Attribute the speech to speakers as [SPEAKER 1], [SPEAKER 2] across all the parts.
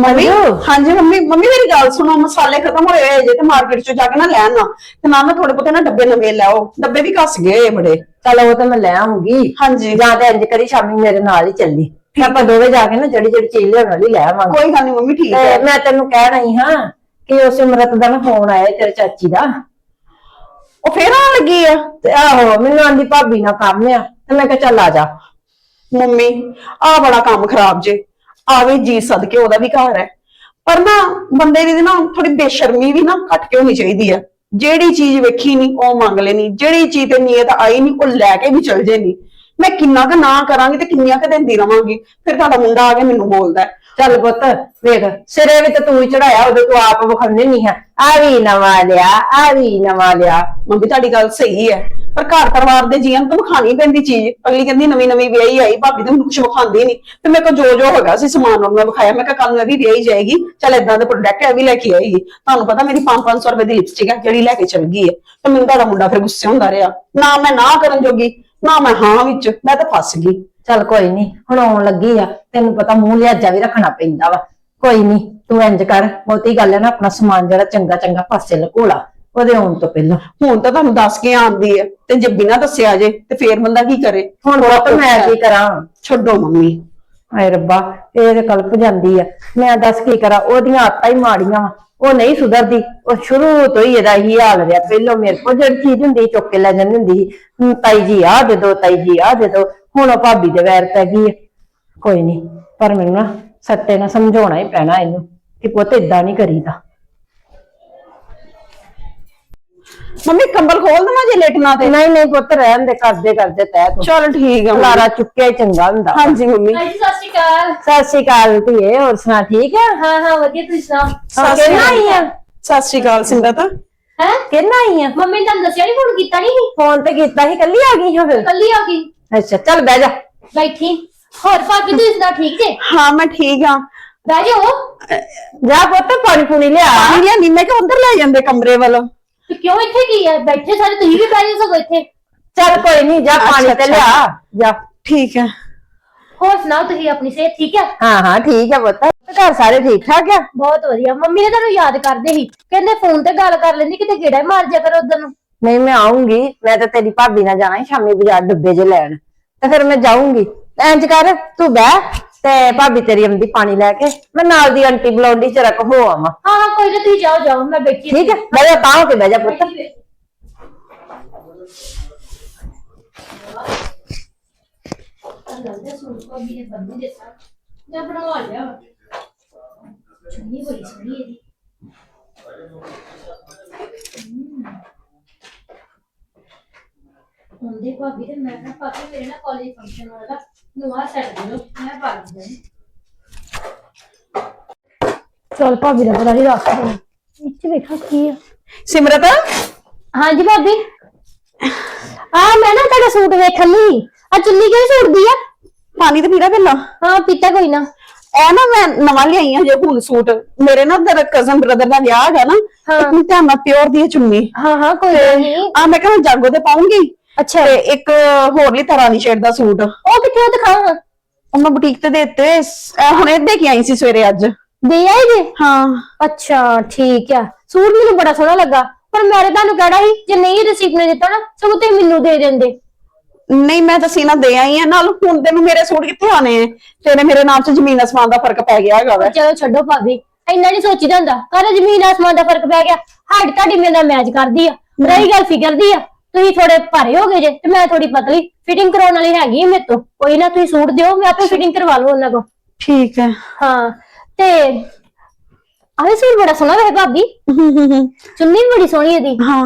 [SPEAKER 1] Mummy. ਹਾਂਜੀ mummy mummy ਮੇਰੀ ਗੱਲ ਸੁਣੋ ਮਸਾਲੇ ਖਤਮ ਹੋਏ ਹੋਏ ਜੇ ਤੇ ਮਾਰਕੀਟ ਚੋਂ ਜਾ ਕੇ ਨਾ ਲੈ ਆਣਾ ਤੇ ਨਾ ਨਾ ਥੋੜੇ ਬਹੁਤੇ ਨਾ ਡੱਬੇ ਨਵੇਂ ਲਿਆਓ ਡੱਬੇ ਵੀ ਘਸ ਗਏ ਹੋਏ ਬੜੇ।
[SPEAKER 2] ਚਲ ਉਹ ਤਾਂ ਮੈਂ ਲੈ ਆਉਂਗੀ
[SPEAKER 1] ਹਾਂਜੀ।
[SPEAKER 2] ਜਾਂ ਤੇ ਇੰਜ ਕਰੀ ਸ਼ਾਮੀ ਮੇਰੇ ਨਾਲ ਹੀ ਚੱਲੀ। ਤੇ ਆਪਾਂ ਦੋਵੇਂ ਜਾ ਕੇ ਨਾ ਜਿਹੜੀ ਜਿਹੜੀ ਚੀਜ਼ ਲਿਆਉਣ ਵਾਲੀ ਲੈ ਆਵਾਂਗੇ।
[SPEAKER 1] ਕੋਈ ਗੱਲ ਨਹੀਂ ਮੰਮੀ ਠੀਕ ਹੈ
[SPEAKER 2] ਮੈਂ ਤੈਨੂੰ ਕਹਿ ਰਹੀ ਹਾਂ ਕਿ ਉਸ ਸਿਮਰਤ ਦਾ ਨਾ ਫੋਨ ਆਇਆ ਤੇਰੇ ਚਾਚੀ ਦਾ।
[SPEAKER 1] ਉਹ ਫੇਰ ਆਉਣ ਲੱਗੀ ਆ?
[SPEAKER 2] ਤੇ ਆਹੋ ਮੈਨੂੰ ਆਂਦੀ ਭਾਬੀ ਨਾਲ ਕੰਮ ਆ ਤੇ ਮੈਂ ਕਿਹਾ ਚੱਲ ਆ ਜਾ।
[SPEAKER 1] ਮੰਮੀ ਆ ਬੜਾ ਕੰਮ ਖਰਾਬ ਜੇ। ਆਵੇ ਜੀ ਸਦਕੇ ਉਹਦਾ ਵੀ ਘਰ ਹੈ। ਪਰ ਨਾ ਬੰਦੇ ਦੀ ਨਾ ਥੋੜੀ ਬੇਸ਼ਰਮੀ ਵੀ ਨਾ ਘਟ ਕੇ ਹੋਣੀ ਚਾਹੀਦੀ ਹੈ? ਜਿਹੜੀ ਚੀਜ਼ ਵੇਖੀ ਨਹੀਂ ਉਹ ਮੰਗ ਲੈਣੀ। ਜਿਹੜੀ ਚੀਜ਼ ਤੇ ਨੀਅਤ ਆਈ ਨਹੀਂ ਉਹ ਲੈ ਕੇ ਵੀ ਚਲ ਜੇ ਨਹੀਂ ਮੈਂ ਕਿੰਨਾ ਕੁ ਨਾ ਕਰਾਂਗੀ ਤੇ ਕਿੰਨੀਆਂ ਕੁ ਦਿੰਦੀ ਰਵਾਂਗੀ। ਫਿਰ ਤੁਹਾਡਾ ਮੁੰਡਾ ਆ ਕੇ ਮੈਨੂੰ ਬੋਲਦਾ ਹੈ,
[SPEAKER 2] ਚੱਲ ਪੁੱਤ, ਵੇਖ, ਸਿਰੇ ਵੀ ਤੇ ਤੂੰ ਹੀ ਚੜਾਇਆ ਉਹਦੇ ਤੂੰ ਆਪ ਵਿਖਾਉਂਦੇ ਨਹੀਂ ਹੈ। ਆ ਵੀ ਨਵਾਂ ਲਿਆ ਆ ਵੀ ਨਵਾਂ ਲਿਆ।
[SPEAKER 1] ਮੰਮੀ, ਤੁਹਾਡੀ ਗੱਲ ਸਹੀ ਹੈ। ਪਰ ਘਰ ਪਰਿਵਾਰ ਦੇ ਜੀਵਨ ਨੂੰ ਵਿਖਾਣੀ ਪੈਂਦੀ ਚੀਜ਼। ਅਗਲੀ ਕਹਿੰਦੀ, ਨਵੀਂ ਨਵੀਂ ਵਿਆਹੀ ਆਈ, ਭਾਬੀ ਤੇ ਮੈਨੂੰ ਕੁਝ ਵਿਖਾਉਂਦੀ ਨਹੀਂ। ਤੇ ਮੇਰੇ ਕੋਲ ਜੋ ਜੋ ਹੈਗਾ ਸੀ, ਸਮਾਨ ਉਹ ਵਿਖਾਇਆ। ਮੈਂ ਕਿਹਾ ਕੱਲ ਨੂੰ ਇਹ ਵੀ ਵਿਆਹੀ ਜਾਏਗੀ। ਚੱਲ ਇਦਾਂ ਦੇ ਪ੍ਰੋਡਕਟ ਇਹ ਵੀ ਲੈ ਕੇ ਆਏਗੀ। ਤੁਹਾਨੂੰ ਪਤਾ ਮੇਰੀ 5-500 ਰੁਪਏ ਦੀ ਲਿਪਸਟਿਕ ਹੈ ਜਿਹੜੀ ਲੈ ਕੇ ਚਲ ਗਈ ਹੈ। ਤੇ ਮੈਨੂੰ ਤੁਹਾਡਾ ਮੁੰਡਾ ਫਿਰ ਗੁੱਸੇ ਹੁੰਦਾ ਰਿਹਾ। ਨਾ ਮੈਂ ਨਾ ਕਰਨ ਜੋਗੀ, ਨਾ ਮੈਂ ਹਾਂ ਵਿੱਚ, ਮੈਂ ਤਾਂ ਫਸ ਗਈ।
[SPEAKER 2] ਚੱਲ ਕੋਈ ਨਹੀਂ ਹੁਣ ਆਉਣ ਲੱਗੀ ਆ ਤੈਨੂੰ ਪਤਾ ਮੂੰਹ ਲਿਆਜਾ ਵੀ ਰੱਖਣਾ ਪੈਂਦਾ ਵਾ। ਕੋਈ ਨਹੀਂ ਤੂੰ ਇੰਜ ਕਰ ਬਹੁਤੀ ਗੱਲ ਹੈ ਨਾ ਆਪਣਾ ਸਮਾਨ ਜਿਹੜਾ ਚੰਗਾ ਚੰਗਾ ਪਾਸੇ ਲਕੋਲਾ ਉਹਦੇ ਆਉਣ ਤੋਂ ਪਹਿਲਾਂ।
[SPEAKER 1] ਹੁਣ ਤਾਂ ਤੁਹਾਨੂੰ ਦੱਸ ਕੇ ਆਂਦੀ ਹੈ ਤੇ ਜੇ ਬਿਨਾਂ ਦੱਸਿਆ ਜੇ ਤੇ ਫੇਰ ਬੰਦਾ ਕੀ ਕਰੇ?
[SPEAKER 2] ਹੁਣ ਪੁੱਤ ਮੈਂ ਕੀ ਕਰਾਂ?
[SPEAKER 1] ਛੱਡੋ ਮੰਮੀ।
[SPEAKER 2] ਹਾਏ ਰੱਬਾ ਇਹ ਤੇ ਕਲਪ ਜਾਂਦੀ ਆ। ਮੈਂ ਦੱਸ ਕੀ ਕਰਾਂ ਉਹਦੀਆਂ ਆਦਤਾਂ ਹੀ ਮਾੜੀਆਂ ਵਾ ਉਹ ਨਹੀਂ ਸੁਧਰਦੀ ਉਹ ਸ਼ੁਰੂ ਤੋਂ ਹੀ ਇਹਦਾ ਹੀ ਹਾਲ ਰਿਹਾ। ਪਹਿਲੋਂ ਮੇਰੇ ਕੋਲ ਜਿਹੜੀ ਚੀਜ਼ ਹੁੰਦੀ ਚੁੱਕ ਕੇ ਲੈ ਜਾਂਦੀ ਹੁੰਦੀ ਸੀ। ਤਾਈ ਜੀ ਆ ਦੇ ਦੋ ਤਾਈ ਜੀ ਆ ਦੇ ਦੋ। ਹੁਣ ਉਹ ਭਾਬੀ ਦੇ ਵੈਰ ਪੈ ਗਈ ਆ। ਕੋਈ ਨਹੀਂ ਪਰ ਮੈਨੂੰ ਨਾ ਸੱਤੇ ਨਾਲ ਸਮਝਾਉਣਾ ਹੀ ਪੈਣਾ ਇਹਨੂੰ ਕਿ ਪੁੱਤ ਇਦਾਂ ਨਹੀਂ ਕਰੀਦਾ।
[SPEAKER 1] ਮੰਮੀ ਕੰਬਲ ਖੋਲ ਦਵਾਂ ਜੇ ਲੇਟਣਾ ਤੇ
[SPEAKER 2] ਨਹੀਂ ਨਹੀਂ ਪੁੱਤ ਰਹਿਣ ਦੇ ਕਰਦੇ ਕਰਦੇ ਤੈ ਤੂੰ।
[SPEAKER 1] ਚਲ ਠੀਕ ਆ।
[SPEAKER 2] ਲਾਰਾ ਚੁੱਕਿਆ ਹੀ ਚੰਗਾ ਹੁੰਦਾ।
[SPEAKER 1] ਹਾਂਜੀ ਮੰਮੀ।
[SPEAKER 3] ਹਾਂਜੀ ਸਤਿ ਸ਼੍ਰੀ ਅਕਾਲ।
[SPEAKER 2] ਸਤਿ ਸ਼੍ਰੀ ਅਕਾਲ ਧੀਏ ਹੋਰ ਸੁਣਾ ਠੀਕ ਹੈ
[SPEAKER 3] ਹਾਂ ਹਾਂ ਵਧੀਆ ਤੁਸੀਂ ਸੁਣਾਓ?
[SPEAKER 2] ਹਾਂ, ਕਿਹਨਾਂ ਆਈ ਆ?
[SPEAKER 1] ਸਤਿ ਸ਼੍ਰੀ ਅਕਾਲ ਸਿੰਦਤ
[SPEAKER 3] ਹੈ?
[SPEAKER 2] ਕਿੰਨਾ ਆਈ ਆ?
[SPEAKER 3] ਮੰਮੀ ਨੇ ਤੁਹਾਨੂੰ ਦੱਸਿਆ ਨਹੀਂ ਫੋਨ ਕੀਤਾ ਨਹੀਂ
[SPEAKER 2] ਫੋਨ ਤੇ ਕੀਤਾ ਸੀ ਕੱਲੀ ਆ ਗਈ ਹਾਂ ਫਿਰ?
[SPEAKER 3] ਕੱਲੀ ਆ ਗਈ।
[SPEAKER 2] ਅੱਛਾ ਚੱਲ ਬਹਿ ਜਾ।
[SPEAKER 3] ਬੈਠੀ। ਹੋਰ ਭਾਬੀ ਤੁਸੀਂ ਸੁਣਾ ਠੀਕ ਜੇ?
[SPEAKER 1] ਹਾਂ ਮੈਂ ਠੀਕ ਆ
[SPEAKER 3] ਬਹਿ ਜਾਓ।
[SPEAKER 2] ਜਾ ਪੁੱਤ ਪਾਣੀ ਪੂਣੀ ਲਿਆ।
[SPEAKER 1] ਪਾਣੀ ਲਿਆ ਨਹੀਂ ਮੈਂ ਕਿ ਉਧਰ ਲੈ ਜਾਂਦੇ ਕਮਰੇ ਵੱਲ।
[SPEAKER 3] ਤੇ ਕਿਉਂ ਇੱਥੇ ਕੀ ਆ? ਬੈਠੇ ਸਾਰੇ ਤੁਸੀਂ ਵੀ ਬਹਿ ਜਾਓ ਸਗੋਂ ਇੱਥੇ।
[SPEAKER 2] ਚੱਲ ਕੋਈ ਨਹੀਂ ਜਾ ਪਾਣੀ ਤੇ। ਲਿਆ। ਜਾ।
[SPEAKER 1] ਠੀਕ ਹੈ।
[SPEAKER 3] ਹੋਰ ਸੁਣਾਓ ਤੁਸੀਂ ਆਪਣੀ ਸਿਹਤ ਠੀਕ ਆ?
[SPEAKER 2] ਹਾਂ ਹਾਂ ਠੀਕ ਹੈ ਪੁੱਤ। ਘਰ ਸਾਰੇ ਠੀਕ ਠਾਕ ਆ?
[SPEAKER 3] ਬਹੁਤ ਵਧੀਆ। ਮੰਮੀ ਨੇ ਤੁਹਾਨੂੰ ਯਾਦ ਕਰਦੇ ਸੀ। ਕਹਿੰਦੇ ਫੋਨ ਤੇ ਗੱਲ ਕਰ ਲੈਂਦੀ ਕਿਤੇ ਗੇੜਾ ਹੀ ਮਾਰ ਜਾ ਕਰੋ ਉਧਰ ਨੂੰ।
[SPEAKER 2] ਨਹੀਂ ਮੈਂ ਆਉਂਗੀ ਮੈਂ ਤਾਂ ਤੇਰੀ ਭਾਬੀ ਨਾਲ ਜਾਣਾ ਸੀ ਸ਼ਾਮੀ ਬਾਜ਼ਾਰ ਡੱਬੇ ਜੇ ਲੈਣ। ਤੇ ਫਿਰ ਮੈਂ ਜਾਊਂਗੀ। ਇੰਜ ਕਰ ਤੂੰ ਬਹਿ ਤੇ ਭਾਬੀ ਤੇਰੀ ਆਉਂਦੀ ਪਾਣੀ ਲੈ ਕੇ। ਮੈਂ ਨਾਲ ਦੀ ਆਂਟੀ ਬੁਲਾਉਂਦੀ ਚ ਰੱਖ ਹੋ ਆਵਾਂ।
[SPEAKER 3] ਹਾਂ ਹਾਂ ਕੋਈ ਨਾ ਤੁਸੀਂ ਜਾਓ ਜਾਓ ਮੈਂ ਬੈਠੀ
[SPEAKER 2] ਠੀਕ ਹੈ ਬਹਿ ਜਾ ਤਾਂ ਹੋ ਕੇ ਬਹਿ ਜਾ ਪੁੱਤ।
[SPEAKER 3] ਜਾਂ ਬਣਵਾ ਲਿਆ। ਚੁੰਨੀ ਬੜੀ ਸੋਹਣੀ ਇਹਦੀ। ਹੁੰਦੇ ਭਾਬੀ ਤੇ ਮੈਂ ਨਾ ਭਾਬੀ ਮੇਰੇ ਨਾਲ ਕਾਲਜ ਫੰਕਸ਼ਨ ਵਾਲਾ ਨੂੰ ਆ ਸੈੱਟ ਦੇ ਲੋ ਮੈਂ ਪਾ ਦਿੰਦੀ ਚਲ ਭਾਬੀ ਦਾ ਪਤਾ ਨਹੀਂ ਰੱਖ ਦੇ ਇੱਥੇ ਵੇਖਾ ਕੀ ਆ।
[SPEAKER 1] ਸਿਮਰਤ?
[SPEAKER 3] ਹਾਂਜੀ ਭਾਬੀ। ਆ ਮੈਂ ਨਾ ਤੁਹਾਡਾ ਸੂਟ ਵੇਖਣ ਲਈ। ਆ ਚੁੰਨੀ ਕਿਹੜੀ ਸੂਟ ਦੀ ਆ?
[SPEAKER 1] ਪਾਣੀ ਤੇ ਪੀੜਾ ਪਹਿਲਾਂ।
[SPEAKER 3] ਹਾਂ ਪੀਤਾ ਕੋਈ ਨਾ।
[SPEAKER 1] ਇਹ ਨਾ ਮੈਂ ਨਵਾਂ ਲਿਆਈ ਹਾਂ ਜੇ ਹੁਣ ਸੂਟ। ਮੇਰੇ ਨਾ ਦਰ ਕਜ਼ਨ ਬ੍ਰਦਰ ਦਾ ਵਿਆਹ ਹੈਗਾ ਨਾ
[SPEAKER 3] ਹਾਂ।
[SPEAKER 1] ਇੱਕ ਧਿਆਨ ਨਾਲ ਪਿਓਰ ਦੀ ਇਹ ਚੁੰਨੀ।
[SPEAKER 3] ਹਾਂ ਹਾਂ ਕੋਈ ਗੱਲ ਨਹੀਂ
[SPEAKER 1] ਆ ਮੈਂ ਕਿਹਾ ਮੈਂ ਜਾਗੋ ਤੇ ਪਾਉਂਗੀ।
[SPEAKER 3] ਅੱਛਾ।
[SPEAKER 1] ਤੇ ਇੱਕ ਹੋਰ ਲਈ ਤਰ੍ਹਾਂ ਦੀ ਸ਼ੇਡ ਦਾ ਸੂਟ। ਉਹ
[SPEAKER 3] ਉਹ ਕਿੱਥੇ ਉਹ ਦਿਖਾਵਾਂ
[SPEAKER 1] ਮੈਂ ਬੁਟੀਕ ਤੇ ਦਿੱਤੇ। ਹੁਣੇ ਦੇ ਕੇ ਆਈ ਸੀ ਸਵੇਰੇ ਅੱਜ।
[SPEAKER 3] ਦੇ ਆਏ ਜੇ?
[SPEAKER 1] ਹਾਂ।
[SPEAKER 3] ਅੱਛਾ ਠੀਕ ਆ। ਸੂਟ ਮੈਨੂੰ ਬੜਾ ਸੋਹਣਾ ਲੱਗਾ। ਪਰ ਮੈਂ ਤੁਹਾਨੂੰ ਕਹਿਣਾ ਸੀ ਜੇ ਨਹੀਂ ਰਸੀਦ ਨੇ ਦਿੱਤਾ ਨਾ ਸਗੋਂ ਤੇ ਮੈਨੂੰ ਦੇ ਦਿੰਦੇ।
[SPEAKER 1] ਨਹੀਂ ਮੈਂ ਤਾਂ ਸੀਨਾ ਦੇ ਆਈ ਆ। ਨਾਲ ਹੁਣ ਤੈਨੂੰ ਮੇਰੇ ਸੂਟ ਕਿੱਥੇ ਆਣੇ ਆ? ਤੇਰੇ ਮੇਰੇ ਨਾਮ 'ਚ ਜ਼ਮੀਨ ਅਸਮਾਨ ਦਾ ਫ਼ਰਕ ਪੈ ਗਿਆ ਹੈਗਾ ਵਾ।
[SPEAKER 3] ਚਲੋ ਛੱਡੋ ਭਾਬੀ। ਇੰਨਾ ਨਹੀਂ ਸੋਚੀਦਾ ਹੁੰਦਾ। ਕਰ ਜ਼ਮੀਨ ਆਸਮਾਨ ਦਾ ਫ਼ਰਕ ਪੈ ਗਿਆ। ਹਾਈਟ ਤੁਹਾਡੀ ਮੇਰੇ ਨਾਲ ਮੈਚ ਕਰਦੀ ਆ। ਰਹੀ ਗੱਲ ਫਿਕਰ ਦੀ ਆ। ਤੁਸੀਂ ਥੋੜੇ ਭਾਰੇ ਹੋ ਗਏ ਜੇ ਤੇ ਮੈਂ ਥੋੜੀ ਪਤਲੀ ਫਿਟਿੰਗ ਕਰਾਉਣ ਵਾਲੀ ਹੈਗੀ ਮੇਰੇ ਤੋਂ। ਕੋਈ ਨਾ ਤੁਸੀਂ ਸੂਟ ਦਿਓ ਮੈਂ ਆਪੇ ਫਿਟਿੰਗ ਕਰਵਾ ਲਵਾਂ ਉਹਨਾਂ ਕੋਲ।
[SPEAKER 1] ਠੀਕ ਹੈ।
[SPEAKER 3] ਹਾਂ ਤੇ ਆਹ ਸੂਟ ਬੜਾ ਸੋਹਣਾ ਹੈ ਭਾਬੀ। ਚੁੰਨੀ ਵੀ ਬੜੀ ਸੋਹਣੀ ਇਹਦੀ।
[SPEAKER 1] ਹਾਂ।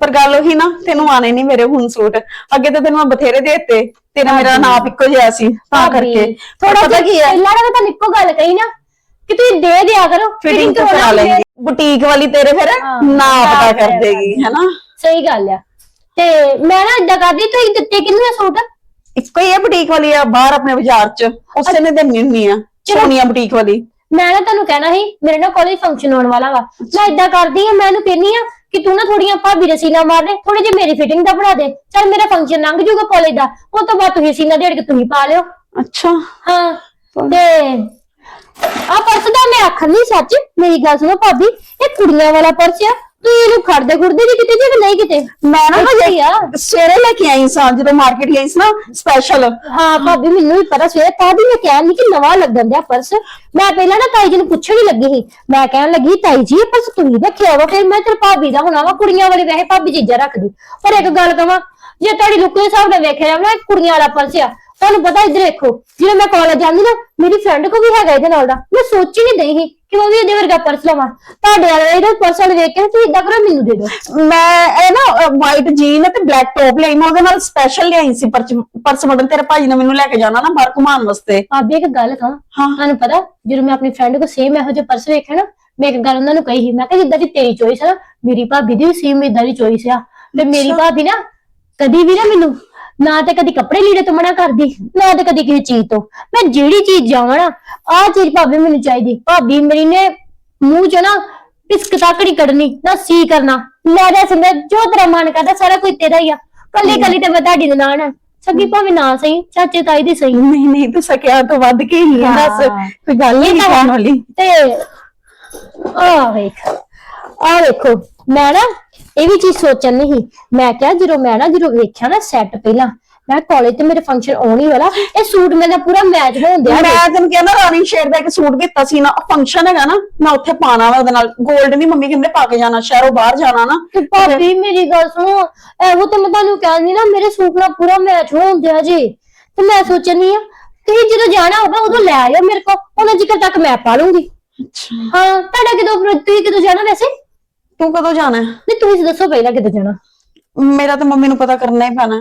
[SPEAKER 1] ਪਰ ਗੱਲ ਉਹੀ ਨਾ ਤੈਨੂੰ ਆਣੇ ਨਹੀਂ ਮੇਰੇ ਹੁਣ ਸੂਟ। ਅੱਗੇ ਤਾਂ ਤੈਨੂੰ ਮੈਂ ਬਥੇਰੇ ਦੇ ਦਿੱਤੇ ਤੇਰਾ ਮੇਰਾ ਨਾਪ ਇੱਕੋ ਜਿਹਾ ਸੀ ਤਾਂ ਕਰਕੇ।
[SPEAKER 3] ਥੋੜਾ
[SPEAKER 1] ਪਤਾ ਕੀ ਹੈ?
[SPEAKER 3] ਪਹਿਲਾਂ ਤਾਂ ਤੁਹਾਨੂੰ ਇੱਕੋ ਗੱਲ ਕਹੀ ਨਾ। ਕਿ ਤੁਸੀਂ ਦੇ ਦਿਆ ਕਰੋ।
[SPEAKER 1] ਫਿਟਿੰਗ
[SPEAKER 3] fitting
[SPEAKER 1] ਕਰਾ
[SPEAKER 3] ਕਰਵਾਉਣਾ
[SPEAKER 1] ਲੈਂਗੀ ਬੁਟੀਕ ਵਾਲੀ ਤੇਰੇ ਫਿਰ ਦਾ
[SPEAKER 3] ਨਾਪ
[SPEAKER 1] ਕਰ ਦੇਗੀ ਹੈਨਾ?
[SPEAKER 3] ਸਹੀ ਗੱਲ ਆ। ਤੇ ਮੈਂ ਨਾ ਇਦਾਂ ਕਰਦੀ ਤੁਸੀਂ ਦਿੱਤੇ ਕਿੰਨੂੰ ਸੂਟ?
[SPEAKER 1] ਇੱਕੋ ਹੀ ਹੈ ਬੁਟੀਕ ਵਾਲੀ ਆ ਬਾਹਰ ਆਪਣੇ ਬਾਜ਼ਾਰ 'ਚ। ਉਸੇ ਨੇ ਦੇਣੀ ਹੁੰਨੀ ਆ ਸੋਨੀਆ ਬੁਟੀਕ ਵਾਲੀ।
[SPEAKER 3] ਮੈਂ ਨਾ ਤੁਹਾਨੂੰ ਕਹਿਣਾ ਸੀ ਮੇਰੇ ਨਾਲ ਕਾਲਜ ਫੰਕਸ਼ਨ ਹੋਣ ਵਾਲਾ ਵਾ। ਮੈਂ ਇਦਾਂ ਕਰਦੀ ਆ ਮੈਂ ਇਹਨੂੰ ਕਹਿੰਨੀ ਆ ਕਿ ਤੂੰ ਨਾ ਥੋੜੀਆਂ ਭਾਬੀ ਦੇ ਸੀਨਾ ਮਾਰ ਦੇ ਥੋੜੀ ਜਿਹੀ ਮੇਰੀ ਫਿਟਿੰਗ ਦਾ ਬਣਾ ਦੇ। ਚਲ ਮੇਰਾ ਫੰਕਸ਼ਨ ਲੰਘ ਜਾਊਗਾ ਕਾਲਜ ਦਾ ਉਹ ਤੋਂ ਬਾਅਦ ਤੁਸੀਂ ਸੀਨਾ ਦੇੜ ਕੇ ਤੁਸੀਂ ਪਾ ਲਿਓ।
[SPEAKER 1] ਅੱਛਾ।
[SPEAKER 3] ਹਾਂ। ਤੇ ਪਰਸ ਦਾ ਮੈਂ ਆਖਣ ਨਹੀਂ ਸੱਚ ਮੇਰੀ ਗੱਲ ਸੁਣੋ ਭਾਬੀ ਇਹ ਕੁੜੀਆਂ ਵਾਲਾ ਪਰਸ ਆ ਤੂੰ ਇਹਨੂੰ ਖੜਦੇ ਖੁਰਦੇ ਜੀ ਕਿਤੇ ਜੇ ਨਹੀਂ ਕਿਤੇ?
[SPEAKER 1] ਮੈਂ ਨਾ
[SPEAKER 3] ਇੱਥੇ ਹੀ ਆ।
[SPEAKER 1] ਸਵੇਰੇ ਲੈ ਕੇ ਆਈ ਸਾਂ ਜਦੋਂ ਮਾਰਕੀਟ ਗਈ ਸੀ ਨਾ ਸਪੈਸ਼ਲ
[SPEAKER 3] ਹਾਂ ਭਾਬੀ ਮੈਨੂੰ ਵੀ ਪਤਾ ਸਵੇਰੇ ਤਾਂ ਵੀ ਮੈਂ ਕਹਿਣ ਨਹੀਂ ਕਿ ਨਵਾਂ ਲੱਗਣ ਦਿਆ ਪਰਸ। ਮੈਂ ਪਹਿਲਾਂ ਨਾ ਤਾਈ ਜੀ ਨੂੰ ਪੁੱਛਣ ਹੀ ਲੱਗੀ ਸੀ। ਮੈਂ ਕਹਿਣ ਲੱਗੀ ਤਾਈ ਜੀ ਇਹ ਪਰਸ ਤੁਸੀਂ ਰੱਖਿਆ ਵਾ ਫਿਰ ਮੈਂ ਤੇਰੇ ਭਾਬੀ ਦਾ ਹੋਣਾ ਵਾ ਕੁੜੀਆਂ ਵਾਲੇ ਵੈਸੇ ਭਾਬੀ ਚੀਜ਼ਾਂ ਰੱਖਦੀ। ਪਰ ਇੱਕ ਗੱਲ ਕਵਾਂ ਜੇ ਤੁਹਾਡੀ ਲੁੱਕ ਦੇ ਹਿਸਾਬ ਨਾਲ ਵੇਖਿਆ ਜਾਵੇ ਨਾ ਇਹ ਕੁੜੀਆਂ ਵਾਲਾ ਪਰਸ ਆ ਤੁਹਾਨੂੰ ਪਤਾ ਇੱਧਰ ਦੇਖੋ ਜਦੋਂ ਮੈਂ ਕਾਲਜ ਜਾਂਦੀ ਨਾ ਮੇਰੀ ਫਰੈਂਡ ਕੋ ਵੀ ਹੈਗਾ ਇਹਦੇ ਨਾਲ ਦਾ। ਮੈਂ ਸੋਚ ਹੀ ਨਹੀਂ ਦਈ ਸੀ ਕਿ ਮੈਂ ਵੀ ਇਹਦੇ ਵਰਗਾ ਪਰਸ ਲਵਾਂ। ਤੁਹਾਡੇ ਵਾਲਾ ਇਹਦਾ ਪਰਸ ਵਾਲੇ ਵੇਖ ਕੇ ਤੁਸੀਂ ਇਦਾਂ ਕਰੋ ਮੈਨੂੰ ਦੇ ਦਿਓ।
[SPEAKER 1] ਮੈਂ ਇਹ ਨਾ ਵਾਈਟ ਜੀਨ ਤੇ ਬਲੈਕ ਟੌਪ ਲਈ ਮੈਂ ਉਹਦੇ ਨਾਲ ਸਪੈਸ਼ਲ ਲਿਆਈ ਸੀ ਪਰਸ ਮੜਨ ਤੇਰੇ ਭਾਜੀ ਨੇ ਮੈਨੂੰ ਲੈ ਕੇ ਜਾਣਾ ਨਾ ਬਾਹਰ ਘੁਮਾਉਣ ਵਾਸਤੇ।
[SPEAKER 3] ਭਾਬੀ ਇੱਕ ਗੱਲ ਕਹਾਂ?
[SPEAKER 1] ਹਾਂ।
[SPEAKER 3] ਤੁਹਾਨੂੰ ਪਤਾ ਜਦੋਂ ਮੈਂ ਆਪਣੀ ਫਰੈਂਡ ਕੋ ਸੇਮ ਇਹੋ ਜਿਹਾ ਪਰਸ ਵੇਖਿਆ ਨਾ ਮੈਂ ਇੱਕ ਗੱਲ ਉਹਨਾਂ ਨੂੰ ਕਹੀ ਸੀ ਮੈਂ ਕਿਹਾ ਜਿੱਦਾਂ ਦੀ ਤੇਰੀ ਚੋਇਸ ਆ ਮੇਰੀ ਭਾਬੀ ਦੀ ਵੀ ਸੇਮ ਇਦਾਂ ਦੀ ਚੋਇਸ ਆ। ਤੇ ਮੇਰੀ ਭਾਬੀ ਨਾ ਕਦੀ ਵੀ ਨਾ ਮੈਨੂੰ ਨਾ ਤੇ ਕਦੀ ਕੱਪੜੇ ਲੀੜੇ ਤੋਂ ਮਨਾ ਕਰਦੀ ਨਾ ਤੇ ਕਦੀ ਕਿਸੇ ਚੀਜ਼ ਤੋਂ। ਮੈਂ ਜਿਹੜੀ ਚੀਜ਼ ਜਾਵਾਂ ਨਾ ਆਹ ਚੀਜ਼ ਭਾਬੀ ਮੈਨੂੰ ਚਾਹੀਦੀ। ਭਾਬੀ ਮੇਰੀ ਨੇ ਮੂੰਹ ਚ ਨਾ ਪਿਸਕ ਤਾਕੜੀ ਕੱਢਣੀ ਨਾ ਸੀ ਕਰਨਾ। ਲੈ ਜਾ ਸਿੰਦਰ ਜੋ ਤੇਰਾ ਮਨ ਕਰਦਾ ਸਾਰਾ ਕੁਝ ਤੇਰਾ ਹੀ ਆ। ਕੱਲੀ ਕੱਲੀ ਤੇ ਮੈਂ ਤੁਹਾਡੀ ਨਨਾਣ ਆ। ਸਗੀ ਭਾਵੇਂ ਨਾ ਸਹੀ ਚਾਚੇ ਤਾਈ ਦੀ ਸਹੀ।
[SPEAKER 1] ਨਹੀਂ ਨਹੀਂ ਤੂੰ ਸਕਿਆ ਤੋਂ ਵੱਧ ਕੇ ਹੀ ਹੈ ਦੱਸ। ਕੋਈ ਗੱਲ ਨਹੀਂ। ਕਹਿਣ ਵਾਲੀ।
[SPEAKER 3] ਤੇ ਆ ਵੇਖ। ਆ ਵੇਖੋ ਮੈਂ ਨਾ ਇਹ ਵੀ ਚੀਜ਼ ਸੋਚਣ ਨਹੀਂ। ਮੈਂ ਕਿਹਾ ਜਦੋਂ ਮੈਂ ਨਾ ਜਦੋਂ ਵੇਖਿਆ ਨਾ ਸੈੱਟ ਪਹਿਲਾਂ ਮੈਂ ਕਾਲਜ ਤੇ ਮੇਰੇ ਫੰਕਸ਼ਨ ਆਉਣੀ ਵਾਲਾ ਇਹ ਸੂਟ ਮੇਰੇ ਪੂਰਾ ਮੈਚ ਹੋਣ ਦਿਆ
[SPEAKER 1] ਮੈਂ ਤੈਨੂੰ ਕਿਹਾ ਨਾ ਰਾਣੀ ਸ਼ੇਡ ਦਾ ਇੱਕ ਸੂਟ ਦਿੱਤਾ ਸੀ ਨਾ ਫੰਕਸ਼ਨ ਹੈਗਾ ਨਾ ਮੈਂ ਉੱਥੇ ਪਾਣਾ ਵਾ ਉਹਦੇ ਨਾਲ। 골ਡ ਨਹੀਂ ਮੰਮੀ ਕਹਿੰਦੇ ਪਾ ਕੇ ਜਾਣਾ ਸ਼ਹਿਰੋਂ ਬਾਹਰ ਜਾਣਾ ਨਾ।
[SPEAKER 3] ਤੇ ਭਾਬੀ ਮੇਰੀ ਗੱਲ ਸੁਣੋ ਇਹੋ ਤੇ ਮੈਂ ਤੁਹਾਨੂੰ ਕਹਿੰਦੀ ਨਾ ਮੇਰੇ ਸੂਟ ਨਾਲ ਪੂਰਾ ਮੈਚ ਹੋਣ ਦਿਆ ਜੀ। ਤੇ ਮੈਂ ਸੋਚਣੀ ਆ ਤੁਸੀਂ ਜਦੋਂ ਜਾਣਾ ਹੋਗਾ ਉਦੋਂ ਲੈ ਆਇਓ ਮੇਰੇ ਕੋਲ ਉਹਨਾਂ ਜਿਕਰ ਤੱਕ ਮੈਂ ਪਾ ਲੂੰਗੀ। ਹਾਂ ਤੁਹਾਡਾ ਕਿਦੋਂ ਤੁਸੀਂ ਕਿਦੋਂ ਜਾਣਾ ਵੈਸੇ?
[SPEAKER 1] ਤੂੰ ਕਦੋਂ ਜਾਣਾ? ਹੈ?
[SPEAKER 3] ਨਹੀਂ ਤੁਸੀਂ ਦੱਸੋ ਪਹਿਲਾਂ ਕਿਦੋਂ ਜਾਣਾ।
[SPEAKER 1] ਮੇਰਾ ਤਾਂ ਮੰਮੀ ਨੂੰ ਪਤਾ ਕਰਨਾ ਹੀ ਪੈਣਾ ਹੈ,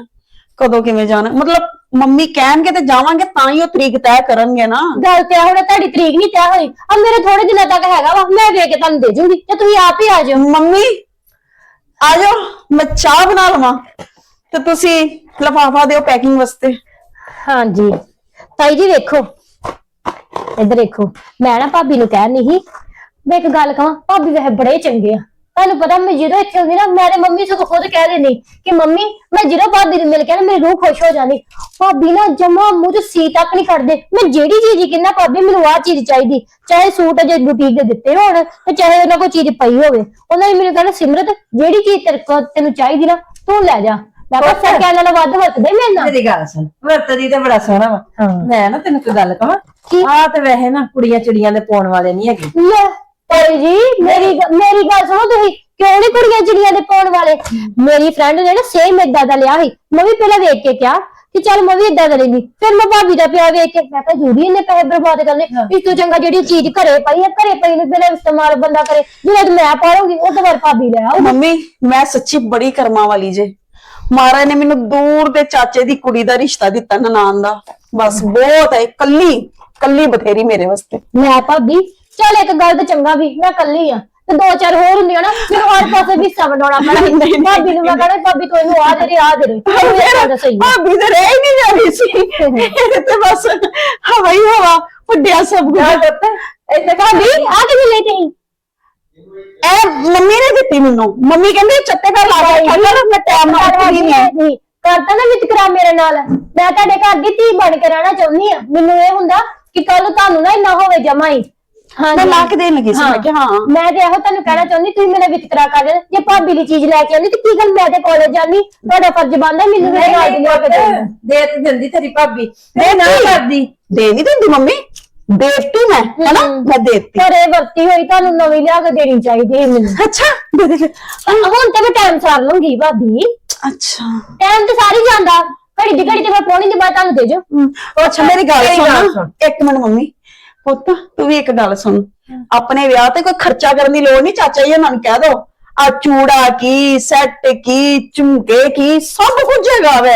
[SPEAKER 1] ਕਦੋਂ ਕਿਵੇਂ ਜਾਣਾ। ਮਤਲਬ ਮੰਮੀ ਕਹਿਣਗੇ ਤੇ ਜਾਵਾਂਗੇ ਤਾਂ ਹੀ ਉਹ ਤਰੀਕ ਤੈਅ ਕਰਨਗੇ ਨਾ।
[SPEAKER 3] ਗੱਲ ਤੇ ਹੁਣ ਤੁਹਾਡੀ ਤਰੀਕ ਨਹੀਂ ਤੈਅ ਹੋਈ। ਆ ਮੇਰੇ ਥੋੜੇ ਦਿਨਾਂ ਤੱਕ ਹੈਗਾ ਵਾ ਮੈਂ ਵੇਖ ਕੇ ਤੁਹਾਨੂੰ ਦੇ ਜੂੰਗੀ। ਤੇ ਤੁਸੀਂ ਆਪ ਹੀ ਆ ਜਾਓ
[SPEAKER 1] ਮੰਮੀ ਆ ਜਾਓ ਮੈਂ ਚਾਹ ਬਣਾ ਲਵਾਂ। ਤੇ ਤੁਸੀਂ ਲਫਾਫਾ ਦਿਓ ਪੈਕਿੰਗ ਵਾਸਤੇ।
[SPEAKER 3] ਹਾਂਜੀ। ਤਾਈ ਜੀ ਵੇਖੋ। ਇੱਧਰ ਦੇਖੋ ਮੈਂ ਨਾ ਭਾਬੀ ਨੂੰ ਕਹਿ ਨਹੀਂ ਮੈਂ ਇੱਕ ਗੱਲ ਕਹਾਂ ਭਾਬੀ ਵੈਸੇ ਬੜੇ ਚੰਗੇ ਆ। ਤੁਹਾਨੂੰ ਪਤਾ ਮੈਂ ਜਦੋਂ ਇੱਥੇ ਹੁੰਦੀ ਨਾ ਮੈਂ ਤੇ ਮੰਮੀ ਸਗੋਂ ਖੁਦ ਕਹਿ ਦਿੰਦੀ ਕਿ ਮੰਮੀ ਮੈਂ ਜਦੋਂ ਭਾਬੀ ਨੂੰ ਮਿਲ ਕੇ ਨਾ ਮੇਰੀ ਰੂਹ ਖੁਸ਼ ਹੋ ਜਾਂਦੀ। ਭਾਬੀ ਨਾ ਜਮਾ ਮੂੰਹ ਚ ਸੀ ਤੱਕ ਨਹੀਂ ਕੱਢਦੇ ਮੈਂ ਜਿਹੜੀ ਚੀਜ਼ ਹੀ ਕਿੰਨਾ ਭਾਬੀ ਮੈਨੂੰ ਆਹ ਚੀਜ਼ ਚਾਹੀਦੀ ਚਾਹੇ ਸੂਟ ਅਜੇ ਬੁਟੀਕ ਦੇ ਦਿੱਤੇ ਹੋਣ ਤੇ ਚਾਹੇ ਉਹਨਾਂ ਕੋਲ ਚੀਜ਼ ਪਈ ਹੋਵੇ। ਉਹਨਾਂ ਨੇ ਮੈਨੂੰ ਕਹਿਣਾ ਸਿਮਰਤ ਜਿਹੜੀ ਚੀਜ਼ ਤੇਰੇ ਕੋਲ ਤੈਨੂੰ ਚਾਹੀਦੀ ਨਾ ਤੂੰ ਲੈ ਜਾ। ਮੈਂ ਕਿਹਾ ਸਕਿਆ ਨਾਲ ਵੱਧ ਵਰਤਦੇ ਮੇਰੇ ਨਾਲ?
[SPEAKER 2] ਮੇਰੀ ਗੱਲ ਸੁਣ ਵਰਤਦੀ ਤੇ ਬੜਾ ਸੋਹਣਾ ਵਾ। ਮੈਂ ਨਾ ਤੈਨੂੰ ਕੋਈ ਗੱਲ ਕਹਾਂ
[SPEAKER 3] ਕੀ?
[SPEAKER 2] ਆ ਤੇ ਵੈਸੇ ਨਾ ਕੁੜੀਆਂ ਚਿੜੀਆਂ ਦੇ ਪਾਉਣ ਵਾਲੇ ਨਹੀਂ ਹੈਗੇ।
[SPEAKER 3] ਲੈ। ਭਾਈ ਜੀ ਮੇਰੀ ਮੇਰੀ ਗੱਲ ਸੁਣੋ ਤੁਸੀਂ ਕਿਉਂ ਨਹੀਂ ਕੁੜੀਆਂ ਚਿੜੀਆਂ ਦੇ ਪਾਉਣ ਵਾਲੇ? ਮੇਰੀ ਫਰੈਂਡ ਨੇ ਨਾ ਸੇਮ ਏਦਾਂ ਦਾ ਲਿਆ ਸੀ ਮੈਂ ਵੀ ਪਹਿਲਾਂ ਵੇਖ ਕੇ ਕਿਹਾ ਕਿ ਚੱਲ ਮੈਂ ਵੀ ਏਦਾਂ ਕਰੇਂਗੀ ਫਿਰ ਮੈਂ ਭਾਬੀ ਦਾ ਪਿਆ ਵੇਖ ਕੇ ਮੈਂ ਕਿਹਾ ਜੂੜੀ ਇਹਨੇ ਪੈਸੇ ਬਰਬਾਦ ਕਰਨੇ ਇਸ ਤੋਂ ਚੰਗਾ ਜਿਹੜੀ ਚੀਜ਼ ਘਰੇ ਪਈ ਹੈ ਘਰੇ ਪਈ ਨੂੰ ਪਹਿਲਾਂ ਇਸਤੇਮਾਲ ਬੰਦਾ ਕਰੇ ਜਿਹੜਾ ਮੈਂ ਪਾਉਂਗੀ ਉਹ ਤੋਂ ਬਾਅਦ ਭਾਬੀ ਲੈ ਆਊ
[SPEAKER 1] ਮੰਮੀ ਮੈਂ ਸੱਚੀ ਬੜੀ ਕਰਮਾਂ ਵਾਲੀ ਜੇ। ਮਹਾਰਾਜ ਨੇ ਮੈਨੂੰ ਦੂਰ ਦੇ ਚਾਚੇ ਦੀ ਕੁੜੀ ਦਾ ਰਿਸ਼ਤਾ ਦਿੱਤਾ ਨਨਾਣ ਦਾ। ਬਸ ਬਹੁਤ ਹੈ ਕੱਲੀ ਕੱਲੀ ਬਥੇਰੀ ਮੇਰੇ ਵਾਸਤੇ।
[SPEAKER 3] ਮੈਂ ਭਾਬੀ ਚੱਲ ਇੱਕ ਗੱਲ ਤਾਂ ਚੰਗਾ ਵੀ ਮੈਂ ਕੱਲੀ ਆ ਤੇ ਦੋ ਚਾਰ ਹੋਰ ਹੁੰਦੀਆਂ ਨਾ ਮੈਨੂੰ ਹਰ ਪਾਸੇ ਵੀ ਬਣਾਉਣਾ ਪੈਣਾ
[SPEAKER 1] ਨਹੀਂ, ਨਹੀਂ,
[SPEAKER 3] ਭਾਬੀ ਨੂੰ ਮੈਂ ਕਹਣਾ ਭਾਬੀ ਤੂੰ ਇਹਨੂੰ ਆ ਦੇ ਆ ਦੇ ਆ।
[SPEAKER 1] ਭਾਬੀ ਤੇ ਰਹਿ ਹੀ ਨਹੀਂ ਜਾਣੀ ਸੀ। ਇਹਦੇ ਤੇ ਬਸ ਹਵਾ ਹੀ ਹਵਾ ਉੱਡਿਆ ਸਭ ਕੁਝ।
[SPEAKER 3] ਇੱਥੇ ਭਾਬੀ ਆ ਕੇ ਲੈ ਤੇ
[SPEAKER 1] ਇਹ ਮੰਮੀ ਨੇ ਦਿੱਤੀ ਮੈਨੂੰ। ਮੰਮੀ ਕਹਿੰਦੀ ਚੱਤੇ ਘਰ ਲਾ ਕੇ ਅਗਰ ਮੈਂ ਟਾਈਮ ਨਾਲ ਕੁੜੀ ਨਹੀਂ
[SPEAKER 3] ਕਰਤਾ ਨਾ ਵਿਤਕਰਾ ਮੇਰੇ ਨਾਲ। ਮੈਂ ਤੁਹਾਡੇ ਘਰ ਦੀ ਧੀ ਬਣ ਕੇ ਰਹਿਣਾ ਚਾਹੁੰਦੀ ਆ। ਮੈਨੂੰ ਇਹ ਹੁੰਦਾ ਕਿ ਕੱਲ ਤੁਹਾਨੂੰ ਨਾ ਇੰਨਾ ਹੋਵੇ ਜਮਾਈ
[SPEAKER 1] ਮੈਂ ਲਾ ਕੇ ਦੇਣ ਲੱਗੀ ਸੀ ਮੈਂ ਕਿਹਾ ਹਾਂ।
[SPEAKER 3] ਮੈਂ ਤੇ ਇਹੋ ਤੁਹਾਨੂੰ ਕਹਿਣਾ ਚਾਹੁੰਦੀ ਤੁਸੀਂ ਮੇਰਾ ਵਿਤਕਰਾ ਕਰ ਦੇ ਜੇ ਭਾਬੀ ਦੀ ਚੀਜ਼ ਲੈ ਕੇ ਆਉਂਦੀ ਤੇ ਕੀ ਗੱਲ ਮੈਂ ਤੇ ਕਾਲਜ ਜਾਂਦੀ? ਤੁਹਾਡਾ ਫਰਜ਼ ਬਣਦਾ ਮੈਨੂੰ ਵੀ ਨਾਲ ਦੀ ਲਿਆ ਕੇ ਦੇਣਾ।
[SPEAKER 2] ਦੇ ਤੇ ਦਿੰਦੀ ਤੇਰੀ ਭਾਬੀ। ਮੈਂ ਨਾ ਕਰਦੀ।
[SPEAKER 1] ਦੇ ਨਹੀਂ ਦਿੰਦੀ ਮੰਮੀ। ਦੇਤੀ ਮੈਂ ਹੈਨਾ। ਮੈਂ ਦੇਤੀ।
[SPEAKER 3] ਘਰੇ ਵਰਤੀ ਹੋਈ ਤੁਹਾਨੂੰ ਨਵੀਂ ਲਿਆ ਕੇ ਦੇਣੀ ਚਾਹੀਦੀ ਹੈ ਮੈਨੂੰ।
[SPEAKER 1] ਅੱਛਾ। ਦੇ ਦੇ ਦੇ।
[SPEAKER 3] ਹੁਣ ਤੇ ਮੈਂ ਟਾਈਮ ਸਾਰ ਲੂੰਗੀ ਭਾਬੀ।
[SPEAKER 1] ਅੱਛਾ।
[SPEAKER 3] ਟਾਈਮ ਤੇ ਸਾਰੀ ਜਾਂਦਾ। ਘੜੀ ਦੀ ਘੜੀ ਤੇ ਮੈਂ ਪੌਣੀ ਦੀ ਬਾਅਦ ਤੁਹਾਨੂੰ ਦੇ ਜੋ
[SPEAKER 1] ਅੱਛਾ ਮੇਰੀ ਗੱਲ
[SPEAKER 2] ਮੇਰੀ
[SPEAKER 1] ਸੁਣ। ਇੱਕ ਮਿੰਟ ਮੰਮੀ। ਪੁੱਤ ਤੂੰ ਵੀ ਇੱਕ ਗੱਲ ਸੁਣ। ਆਪਣੇ ਵਿਆਹ ਤੇ ਕੋਈ ਖਰਚਾ ਕਰਨ ਦੀ ਲੋੜ ਨਹੀਂ ਚਾਚਾ ਜੀ ਉਹਨਾਂ ਨੂੰ ਕਹਿ ਦੋ। ਆ ਚੂੜਾ ਕੀ ਸੈੱਟ ਕੀ ਝੁਮਕੇ ਕੀ ਸਭ ਕੁਝ ਹੈਗਾ ਵੈ।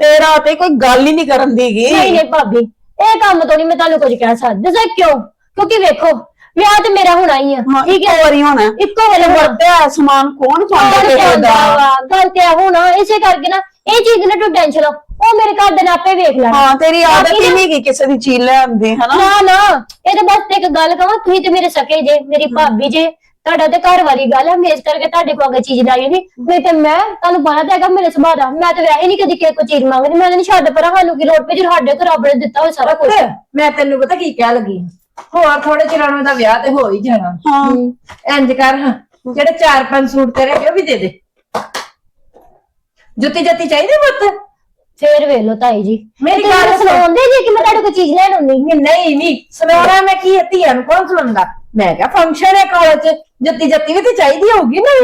[SPEAKER 1] ਤੇਰਾ ਤੇ ਕੋਈ ਗੱਲ ਹੀ ਨਹੀਂ ਕਰਨ ਦੀਗੀ
[SPEAKER 3] ਨਹੀਂ ਨਹੀਂ ਭਾਬੀ ਇਹ ਕੰਮ ਤੋਂ ਨਹੀਂ ਮੈਂ ਤੁਹਾਨੂੰ ਕੁਝ ਕਹਿ ਸਕਦੀ। ਦੱਸਾਂ ਕਿਉਂ? ਕਿਉਂਕਿ ਵੇਖੋ ਵਿਆਹ ਤੇ ਮੇਰਾ ਹੋਣਾ ਹੀ ਆ।
[SPEAKER 1] ਹਾਂ
[SPEAKER 3] ਠੀਕ
[SPEAKER 1] ਇੱਕੋ
[SPEAKER 3] ਹੈ
[SPEAKER 1] ਵਾਰੀ ਹੋਣਾ।
[SPEAKER 3] ਇੱਕੋ ਵਾਰੀ।
[SPEAKER 1] ਵਰਤਿਆ ਸਮਾਨ ਕੌਣ ਪਾਉਂਦਾ
[SPEAKER 3] ਵਾ? ਗੱਲ ਤੇ ਹੋਣਾ? ਇਸੇ ਕਰਕੇ ਨਾ ਇਹ ਚੀਜ਼ ਨਾ ਤੂੰ ਟੈਨਸ਼ਨ ਲਓ। ਉਹ ਮੇਰੇ ਘਰ ਦੇ ਨੇ ਆਪੇ ਵੇਖ ਲੈਣਾ।
[SPEAKER 1] ਹਾਂ ਤੇਰੀ ਆਦਤ ਹੀ ਨਹੀਂ ਕਿ ਕਿਸੇ ਦੀ ਚੀਜ਼ ਲੈ ਆਉਂਦੀ ਹਨਾ
[SPEAKER 3] ਨਾ? ਨਾ ਇਹ ਤਾਂ ਬਸ ਇੱਕ ਗੱਲ ਕਹਾਂ ਤੁਸੀਂ ਤੇ ਮੇਰੇ ਸਕੇ ਜੇ ਮੇਰੀ ਭਾਬੀ ਜੇ। ਤੁਹਾਡਾ ਤੇ ਘਰ ਵਾਲੀ ਗੱਲ ਹੈ ਮੈਂ ਇਸ ਕਰਕੇ ਤੁਹਾਡੇ ਕੋਲ ਅਗੇ ਚੀਜ਼ ਲਾਈ ਨਹੀਂ ਨਹੀਂ ਤੇ ਮੈਂ ਤੁਹਾਨੂੰ ਪਤਾ ਤਾਂ ਹੈਗਾ ਮੇਰੇ ਸੁਭਾਅ ਦਾ। ਮੈਂ ਤਾਂ ਵੈਸੇ ਨਹੀਂ ਕਦੀ ਕਿਸੇ ਕੋ ਚੀਜ਼ ਮੰਗਦੀ ਮੈਂ ਤਾਂ ਨਹੀਂ ਛੱਡ ਪਰ ਸਾਨੂੰ ਕੀ ਲੋੜ ਪਈ? ਜਦੋਂ ਸਾਡੇ ਘਰ ਨੇ ਦਿੱਤਾ ਹੋਇਆ ਸਾਰਾ ਕੁਝ
[SPEAKER 2] ਮੈਂ ਤੈਨੂੰ ਪਤਾ ਕੀ ਕਹਿ ਲੱਗੀ ਹੋਰ ਥੋੜੇ ਚਿਰਾਂ ਨੂੰ ਦਾ ਵਿਆਹ ਤੇ ਹੋ ਹੀ ਜਾਣਾ।
[SPEAKER 1] ਹਾਂ।
[SPEAKER 2] ਇੰਜ ਕਰ ਜਿਹੜੇ ਚਾਰ ਪੰਜ ਸੂਟ ਤੇਰੇ ਉਹ ਵੀ ਦੇ ਦੇ। ਜੁੱਤੀ ਜੱਤੀ ਚਾਹੀਦੀ ਪੁੱਤ?
[SPEAKER 3] ਫੇਰ ਵੇਖ ਲਓ ਤਾਈ ਜੀ।
[SPEAKER 2] ਮੇਰੀ ਗੱਲ ਸੁਣ।
[SPEAKER 3] ਸੁਣਾਉਂਦੇ ਜੀ ਕਿ ਮੈਂ ਤੁਹਾਡੇ ਕੋਲ ਚੀਜ਼ ਲੈਣ ਆਉਂਦੀ?
[SPEAKER 2] ਨਹੀਂ ਨਹੀਂ ਨਹੀਂ। ਸੁਣਾਉਣਾ ਮੈਂ ਕੀ ਹੈ ਧੀਆਂ ਨੂੰ ਕੌਣ ਸੁਣਾਉਂਦਾ? ਮੈਂ ਕਿਹਾ ਫੰਕਸ਼ਨ ਹੈ ਕਾਲਜ ਚ। ਜੁੱਤੀ ਜੱਤੀ ਵੀ ਤੇ ਚਾਹੀਦੀ ਹੋਊਗੀ ਨਾ।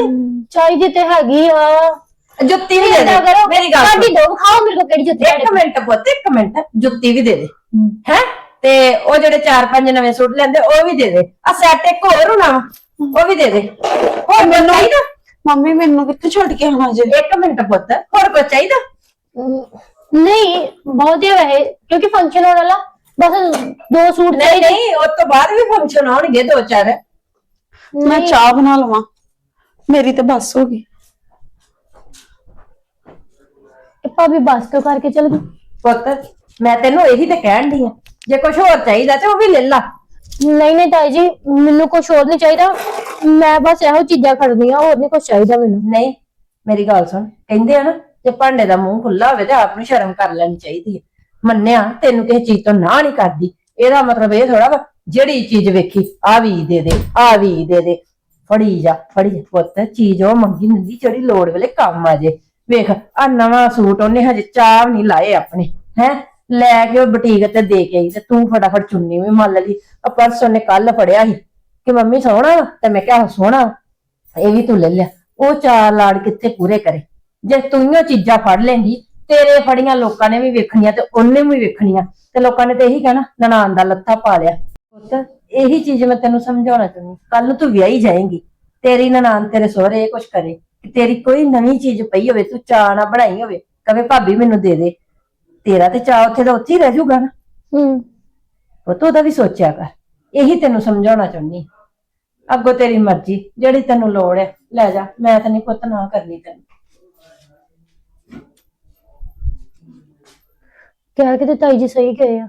[SPEAKER 3] ਚਾਹੀਦੀ ਤੇ ਹੈਗੀ ਆ।
[SPEAKER 2] ਜੁੱਤੀ ਵੀ ਦੇ ਦੇ। ਮੇਰੀ ਗੱਲ
[SPEAKER 3] ਸਾਡੀ
[SPEAKER 2] ਸੁਣ।
[SPEAKER 3] ਦੋ ਖਾਓ ਮੇਰੇ ਕੋਲ ਕਿਹੜੀ ਜੁੱਤੀ
[SPEAKER 2] ਇੱਕ ਮਿੰਟ ਪੁੱਤ ਇੱਕ ਮਿੰਟ। ਜੁੱਤੀ ਵੀ ਦੇ ਦੇ। ਹੈ। ਤੇ ਉਹ ਜਿਹੜੇ ਚਾਰ ਪੰਜ ਨਵੇਂ ਸੂਟ ਲੈਂਦੇ ਉਹ ਵੀ ਦੇ ਦੇ। ਆ ਸੈਟ ਇੱਕ ਹੋਰ ਹੋਣਾ ਵਾ, ਉਹ ਵੀ ਦੇ ਦੇ। ਹੋਰ ਮੈਨੂੰ ਚਾਹੀਦਾ?
[SPEAKER 1] ਮੰਮੀ ਮੈਨੂੰ ਕਿੱਥੇ ਛੱਡ ਕੇ ਆਉਣਾ ਜੇ?
[SPEAKER 2] ਇੱਕ ਮਿੰਟ ਪੁੱਤ ਹੋਰ ਕੁਝ ਚਾਹੀਦਾ?
[SPEAKER 3] ਨਹੀਂ ਬਹੁਤ ਹੀ ਵੈਸੇ ਕਿਉਂਕਿ ਫੰਕਸ਼ਨ ਹੋਣ ਵਾਲਾ ਬਸ ਦੋ ਸੂਟ
[SPEAKER 2] ਨਹੀਂ ਨਹੀਂ ਉਸ ਤੋਂ ਬਾਅਦ ਵੀ ਫੰਕਸ਼ਨ ਆਉਣਗੇ ਦੋ ਚਾਰ।
[SPEAKER 1] ਮੈਂ ਚਾਹ ਬਣਾ ਲਵਾਂ। ਮੇਰੀ ਤੇ ਬੱਸ ਹੋ ਗਈ।
[SPEAKER 3] ਭਾਬੀ ਬੱਸ ਤੋਂ ਕਰਕੇ ਚਲ ਗਈ?
[SPEAKER 2] ਪੁੱਤ ਮੈਂ ਤੈਨੂੰ ਇਹੀ ਤੇ ਕਹਿਣ ਦੀ ਆ। ਜੇ ਕੁਝ ਹੋਰ ਚਾਹੀਦਾ ਤੇ ਉਹ ਵੀ ਲੈ ਲਾ।
[SPEAKER 3] ਨਹੀਂ ਨਹੀਂ ਤਾਈ ਜੀ ਮੈਨੂੰ ਕੁਝ ਹੋਰ ਨਹੀਂ ਚਾਹੀਦਾ। ਮੈਂ ਬਸ ਇਹੋ ਚੀਜ਼ਾਂ ਖੜਨੀਆਂ ਹੋਰ ਨਹੀਂ ਕੁਝ ਚਾਹੀਦਾ ਮੈਨੂੰ।
[SPEAKER 2] ਨਹੀਂ, ਮੇਰੀ ਗੱਲ ਸੁਣ, ਕਹਿੰਦੇ ਆ ਨਾ, ਜੇ ਭਾਂਡੇ ਦਾ ਮੂੰਹ ਖੁੱਲਾ ਹੋਵੇ ਤੇ ਆਪ ਨੂੰ ਸ਼ਰਮ ਕਰ ਲੈਣੀ ਚਾਹੀਦੀ ਹੈ ਮੰਨਿਆ, ਤੈਨੂੰ ਕਿਸੇ ਚੀਜ਼ ਤੋਂ ਨਾ ਨਹੀਂ ਕਰਦੀ। ਇਹਦਾ ਮਤਲਬ ਇਹ ਥੋੜਾ ਵਾ, ਜਿਹੜੀ ਚੀਜ਼ ਵੇਖੀ ਆ ਵੀ ਦੇ ਦੇ ਆ ਵੀ ਦੇ ਦੇ। ਫੜੀ ਜਾ ਫੜੀ ਜਾ। ਪੁੱਤ, ਚੀਜ਼ ਉਹ ਮੰਗੀ ਹੁੰਦੀ ਜਿਹੜੀ ਲੋੜ ਵੇਲੇ ਕੰਮ ਆ ਜੇ। ਵੇਖ ਆ ਨਵਾਂ ਸੂਟ ਉਹਨੇ ਹਜੇ ਚਾਹ ਨਹੀਂ ਲਾਏ ਆਪਣੇ, ਹੈ? ਲੈ ਕੇ ਉਹ ਬੁਟੀਕ ਤੇ ਦੇ ਕੇ ਆਈ ਤੇ ਤੂੰ ਫਟਾਫਟ ਚੁੰਨੀ ਵੀ ਮੰਨ ਲਈ। ਆ ਪਰਸ ਉਹਨੇ ਕੱਲ ਫੜਿਆ ਸੀ। ਕਿ ਮੰਮੀ ਸੋਹਣਾ ਵਾ ਤੇ ਮੈਂ ਕਿਹਾ ਆਹੋ ਸੋਹਣਾ ਵਾ। ਇਹ ਵੀ ਤੂੰ ਲੈ ਲਿਆ। ਉਹ ਚਾਰ ਲਾੜ ਕਿੱਥੇ ਪੂਰੇ ਕਰੇ। ਜੇ ਤੂੰ ਇਹ ਚੀਜ਼ਾਂ ਫੜ ਲੈਂਦੀ ਤੇਰੇ ਫੜੀਆਂ ਲੋਕਾਂ ਨੇ ਵੀ ਵੇਖਣੀਆਂ ਤੇ ਉਹਨੇ ਵੀ ਵੇਖਣੀਆਂ। ਤੇ ਲੋਕਾਂ ਨੇ ਤੇ ਇਹੀ ਕਹਿਣਾ ਨਨਾਣ ਦਾ ਲੱਥਾ ਪਾ ਲਿਆ। ਪੁੱਤ ਇਹੀ ਚੀਜ਼ ਮੈਂ ਤੈਨੂੰ ਸਮਝਾਉਣਾ ਚਾਹੁੰਦੀ ਕੱਲ ਨੂੰ ਤੂੰ ਵਿਆਹੀ ਜਾਏਂਗੀ। ਤੇਰੀ ਨਨਾਣ ਤੇਰੇ ਸਹੁਰੇ ਇਹ ਕੁਛ ਕਰੇ ਕਿ ਤੇਰੀ ਕੋਈ ਨਵੀਂ ਚੀਜ਼ ਪਈ ਹੋਵੇ ਤੂੰ ਚਾਅ ਨਾ ਬਣਾਈ ਹੋਵੇ। ਕਵੇ ਭਾਬੀ ਮੈਨੂੰ ਦੇ ਦੇ। ਤੇਰਾ ਤੇ ਚਾਅ ਉੱਥੇ ਦਾ ਉੱਥੇ ਹੀ ਰਹਿ ਜਾਊਗਾ ਨਾ।
[SPEAKER 3] ਹੂੰ।
[SPEAKER 2] ਪੁੱਤ ਉਹਦਾ ਵੀ ਸੋਚਿਆ ਕਰ। ਇਹੀ ਤੈਨੂੰ ਸਮਝਾਉਣਾ ਚਾਹੁੰਦੀ ਅੱਗੋਂ ਤੇਰੀ ਮਰਜ਼ੀ, ਜਿਹੜੀ ਤੈਨੂੰ ਲੋੜ ਹੈ। ਲੈ ਜਾ, ਮੈਂ ਤਾਂ ਨਹੀਂ ਪੁੱਤ ਨਾ ਕਰਨੀ ਤੈਨੂੰ।
[SPEAKER 3] ਕਹਿ ਕੇ ਤੇ ਤਾਈ ਜੀ ਸਹੀ ਕਹੇ ਆ।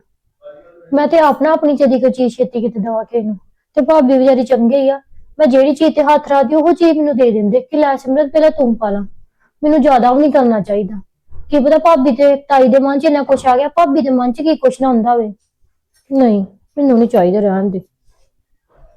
[SPEAKER 3] ਮੈਂ ਤੇ ਆਪਣਾ ਆਪਣੀ ਚਦੀ ਕੋ ਚੀਜ਼ ਛੇਤੀ ਕਿਤੇ ਦਵਾ ਕੇ ਇਹਨੂੰ। ਤੇ ਭਾਬੀ ਵਿਚਾਰੀ ਚੰਗੇ ਹੀ ਆ। ਮੈਂ ਜਿਹੜੀ ਚੀਜ਼ ਤੇ ਹੱਥ ਰੱਖਦੀ, ਉਹ ਚੀਜ਼ ਮੈਨੂੰ ਦੇ ਦਿੰਦੇ। ਕਿ ਲੈ ਸਿਮਰਤ, ਪਹਿਲਾਂ ਤੂੰ ਪਾ ਲਾ। ਮੈਨੂੰ ਜ਼ਿਆਦਾ ਉਹ ਨਹੀਂ ਕਰਨਾ ਚਾਹੀਦਾ। ਕੀ ਪਤਾ ਭਾਬੀ ਤੇ ਤਾਈ ਦੇ ਮਨ 'ਚ ਇੰਨਾ ਕੁਛ ਆ ਗਿਆ। ਭਾਬੀ ਦੇ ਮਨ 'ਚ ਕੀ ਕੁਛ ਨਾ ਹੁੰਦਾ ਹੋਵੇ। ਨਹੀਂ, ਮੈਨੂੰ ਨਹੀਂ ਚਾਹੀਦਾ ਰਹਿਣ ਦੇ।